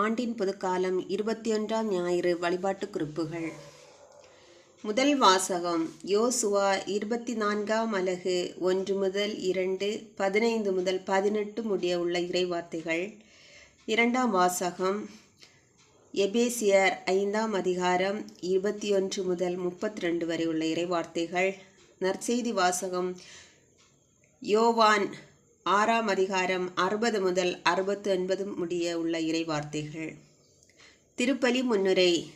ஆண்டின் பொதுக்காலம் இருபத்தி ஒன்றாம் ஞாயிறு வழிபாட்டு குறிப்புகள். முதல் வாசகம் யோசுவா இருபத்தி நான்காம் அலகு ஒன்று முதல் இரண்டு பதினைந்து முதல் பதினெட்டு முடிய உள்ள இறைவார்த்தைகள். இரண்டாம் வாசகம் எபேசியர் ஐந்தாம் அதிகாரம் இருபத்தி ஒன்று முதல் முப்பத்தி ரெண்டு வரை உள்ள இறைவார்த்தைகள். நற்செய்தி வாசகம் யோவான் ஆறாம் அதிகாரம் அறுபது முதல் அறுபத்து ஒன்பது முடிய உள்ள இறைவார்த்தைகள். திருப்பலி முன்னுரை.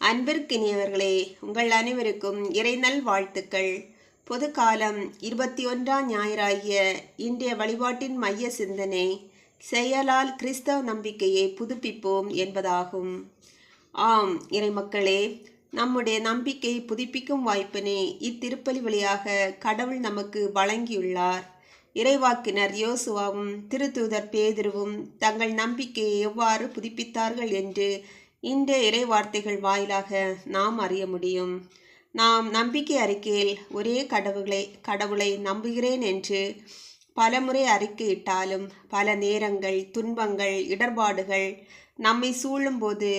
அன்பிற்கினியவர்களே உங்கள் அனைவருக்கும் இறைநல் வாழ்த்துக்கள். பொது காலம் இருபத்தி ஒன்றாம் ஞாயிறாகிய இன்றைய வழிபாட்டின் மைய சிந்தனை செயலால் கிறிஸ்தவ நம்பிக்கையை புதுப்பிப்போம் என்பதாகும். ஆம் இறைமக்களே நம்முடைய நம்பிக்கை புதுப்பிக்கும் வாய்ப்பினை இத்திருப்பலி வழியாக கடவுள் நமக்கு வழங்கியுள்ளார். இறைவாக்கினர் யோசுவாவும் திருத்தூதர் பேதுருவும் தங்கள் நம்பிக்கையை எவ்வாறு புதுப்பித்தார்கள் என்று இந்த இறைவார்த்தைகள் வாயிலாக நாம் அறிய முடியும். நாம் நம்பிக்கை அறிக்கையில் ஒரே கடவுளை கடவுளை நம்புகிறேன் என்று பலமுறை அறிக்கையிட்டாலும் பல நேரங்கள் துன்பங்கள் இடர்பாடுகள் நம்மை சூழும்போது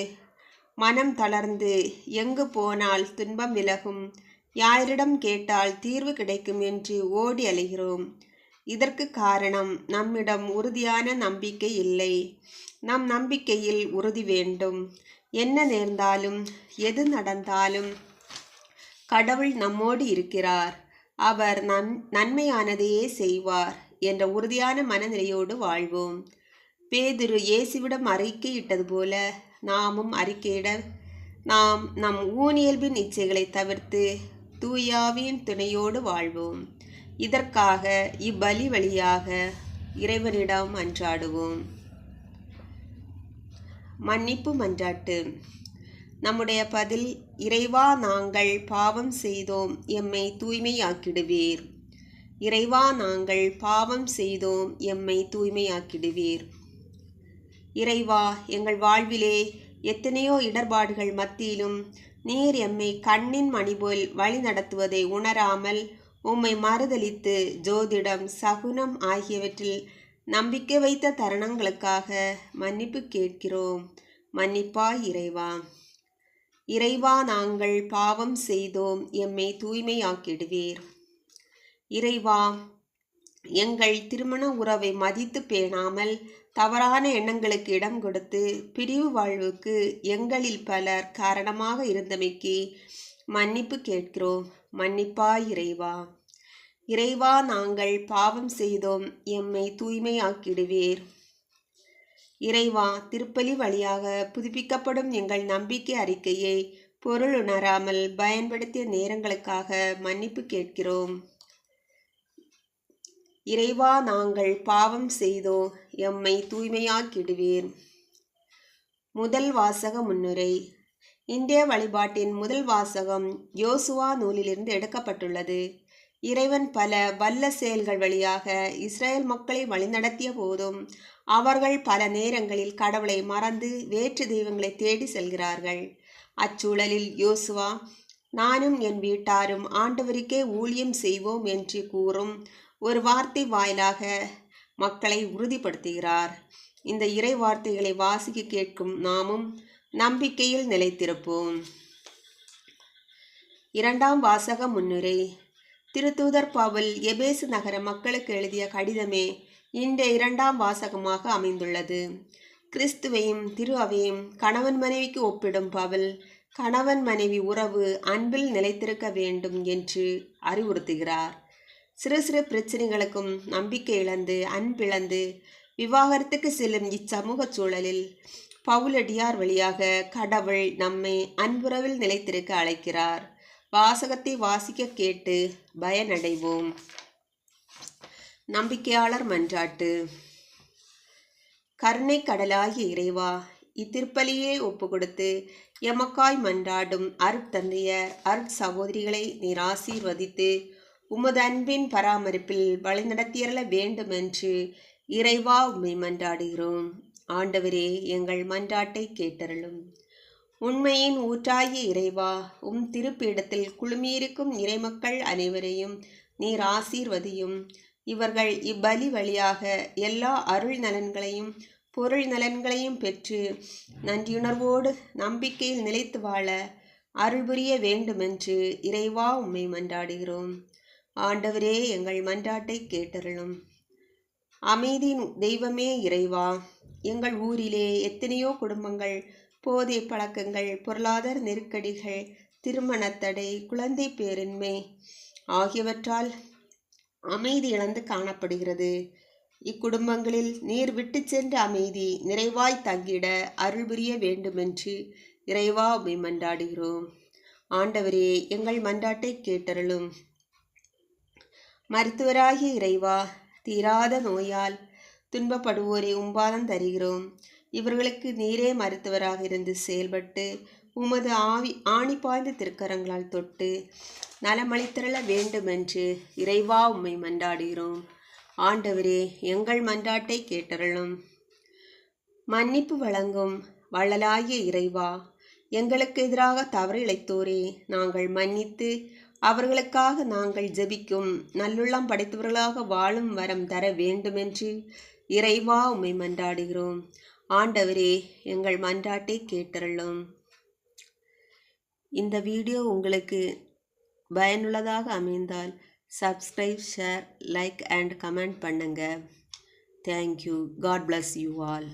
மனம் தளர்ந்து எங்கு போனால் துன்பம் விலகும் யாரிடம் கேட்டால் தீர்வு கிடைக்கும் என்று ஓடி அலைகிறோம். இதற்கு காரணம் நம்மிடம் உறுதியான நம்பிக்கை இல்லை. நம் நம்பிக்கையில் உறுதி வேண்டும். என்ன நேர்ந்தாலும் எது நடந்தாலும் கடவுள் நம்மோடு இருக்கிறார். அவர் நன் நன்மையானதையே செய்வார் என்ற உறுதியான மனநிலையோடு வாழ்வோம். பேதுரு இயேசுவிடம் அறிக்கையிட்டது போல நாமும் அறிக்கையிட நாம் நம் ஊனியல்பின் இச்சைகளை தவிர்த்து தூயாவின் துணையோடு வாழ்வோம். இதற்காக இப்பலி வழியாக இறைவனிடம் மன்றாடுவோம் மன்னிப்பு மன்றாட்டு. நம்முடைய பதில் இறைவா நாங்கள் பாவம் செய்தோம் எம்மை தூய்மையாக்கிடுவீர். இறைவா நாங்கள் பாவம் செய்தோம் எம்மை தூய்மையாக்கிடுவீர். இறைவா எங்கள் வாழ்விலே எத்தனையோ இடர்பாடுகள் மத்தியிலும் நீர் எம்மை கண்ணின் மணிபோல் வழி நடத்துவதை உணராமல் உம்மை மறுதலித்து ஜோதிடம் சகுனம் ஆகியவற்றில் நம்பிக்கை வைத்த தருணங்களுக்காக மன்னிப்பு கேட்கிறோம். மன்னிப்பாய் இறைவா. இறைவா நாங்கள் பாவம் செய்தோம். எம்மை தூய்மையாக்கிடுவீர். இறைவா எங்கள் திருமண உறவை மதித்து பேணாமல் தவறான எண்ணங்களுக்கு இடம் கொடுத்து பிரிவு வாழ்வுக்கு எங்களில் பலர் காரணமாக இருந்தமைக்கு மன்னிப்பு கேட்கிறோம். மன்னிப்பா இறைவா. இறைவா நாங்கள் பாவம் செய்தோம். எம்மை தூய்மையாக்கிடுவீர். இறைவா திருப்பலி வழியாக புதுப்பிக்கப்படும் எங்கள் நம்பிக்கை அறிக்கையை பொருள் உணராமல் பயன்படுத்திய நேரங்களுக்காக மன்னிப்பு கேட்கிறோம். இறைவா நாங்கள் பாவம் செய்தோம். எம்மை தூய்மையாக்கிடுவீர். முதல் வாசக முன்னுரை. இந்திய வழிபாட்டின் முதல் வாசகம் யோசுவா நூலிலிருந்து எடுக்கப்பட்டுள்ளது. இறைவன் பல வல்ல செயல்கள் வழியாக இஸ்ரேல் மக்களை வழிநடத்திய போதும் அவர்கள் பல நேரங்களில் கடவுளை மறந்து வேற்று தெய்வங்களை தேடி செல்கிறார்கள். அச்சூழலில் யோசுவா நானும் என் வீட்டாரும் ஆண்டவருக்கே ஊழியம் செய்வோம் என்று கூறும் ஒரு வார்த்தை வாயிலாக மக்களை உறுதிப்படுத்துகிறார். இந்த இறை வார்த்தைகளை வாசிக்க கேட்கும் நாமும் நம்பிக்கையில் நிலைத்திருப்போம். இரண்டாம் வாசக முன்னுரை. திருத்தூதர் பவுல் எபேசு நகர மக்களுக்கு எழுதிய கடிதமே இந்த இரண்டாம் வாசகமாக அமைந்துள்ளது. கிறிஸ்துவையும் திரு அவையும் கணவன் மனைவிக்கு ஒப்பிடும் பவுல் கணவன் மனைவி உறவு அன்பில் நிலைத்திருக்க வேண்டும் என்று அறிவுறுத்துகிறார். சிறு சிறு பிரச்சனைகளுக்கும் நம்பிக்கை இழந்து அன்பிழந்து விவாகரத்துக்கு செல்லும் இச்சமூக சூழலில் பவுலடியார் வழியாக கடவுள் நம்மை அன்புறவில் நிலைத்திருக்க அழைக்கிறார். வாசகத்தை வாசிக்க கேட்டு பயனடைவோம். நம்பிக்கையாளர் மன்றாட்டு. கருணை கடலாகிய இறைவா இத்திருப்பலியே ஒப்பு கொடுத்து எமக்காய் மன்றாடும் அருட்தந்தையர் அருட் சகோதரிகளை நீர் ஆசீர்வதித்து உமது அன்பின் பராமரிப்பில் வழிநடத்தியறல வேண்டும் என்று இறைவா உண்மை மன்றாடுகிறோம். ஆண்டவரே எங்கள் மன்றாட்டை கேட்டருளும். உண்மையின் ஊற்றாகிய இறைவா உம் திருப்பீடத்தில் குழுமியிருக்கும் இறைமக்கள் அனைவரையும் நீர் ஆசீர்வதியும். இவர்கள் இப்பலி வழியாக எல்லா அருள் நலன்களையும் பொருள் நலன்களையும் பெற்று நன்றியுணர்வோடு நம்பிக்கையில் நிலைத்து வாழ அருள் புரிய வேண்டுமென்று இறைவா உம்மை மன்றாடுகிறோம். ஆண்டவரே எங்கள் மன்றாட்டை கேட்டருளும். அமைதியின் தெய்வமே இறைவா. எங்கள் ஊரிலே எத்தனையோ குடும்பங்கள் போதை பழக்கங்கள் பொருளாதார நெருக்கடிகள் திருமணத்தடை குழந்தை பேரின்மை ஆகியவற்றால் அமைதி இழந்து காணப்படுகிறது. இக்குடும்பங்களில் நீர் விட்டு சென்ற அமைதி நிறைவாய் தங்கிட அருள் புரிய வேண்டுமென்று இறைவா உமை மன்றாடுகிறோம். ஆண்டவரே எங்கள் மன்றாட்டை கேட்டருளும். மருத்துவராகிய இறைவா தீராத நோயால் துன்பப்படுவோரை உம்பாதம் தருகிறோம். இவர்களுக்கு நீரே மருத்துவராக இருந்து செயல்பட்டு உமது ஆவி ஆணி பாய்ந்த திருக்கரங்களால் தொட்டு நலமளித்திரள வேண்டுமென்று இறைவா உம்மை மன்றாடுகிறோம். ஆண்டவரே எங்கள் மன்றாட்டை கேட்டருளும். மன்னிப்பு வழங்கும் வள்ளலாகிய இறைவா எங்களுக்கு எதிராக தவறு இழைத்தோரே நாங்கள் மன்னித்து அவர்களுக்காக நாங்கள் ஜெபிக்கும். நல்லுள்ளம் படைத்தவர்களாக வாழும் வரம் தர வேண்டுமென்று இறைவா உம்மை மன்றாடுகிறோம். ஆண்டவரே எங்கள் மன்றாட்டை கேட்டருளும். இந்த வீடியோ உங்களுக்கு பயனுள்ளதாக அமைந்தால் subscribe share like and comment பண்ணுங்கள் thank you god bless you all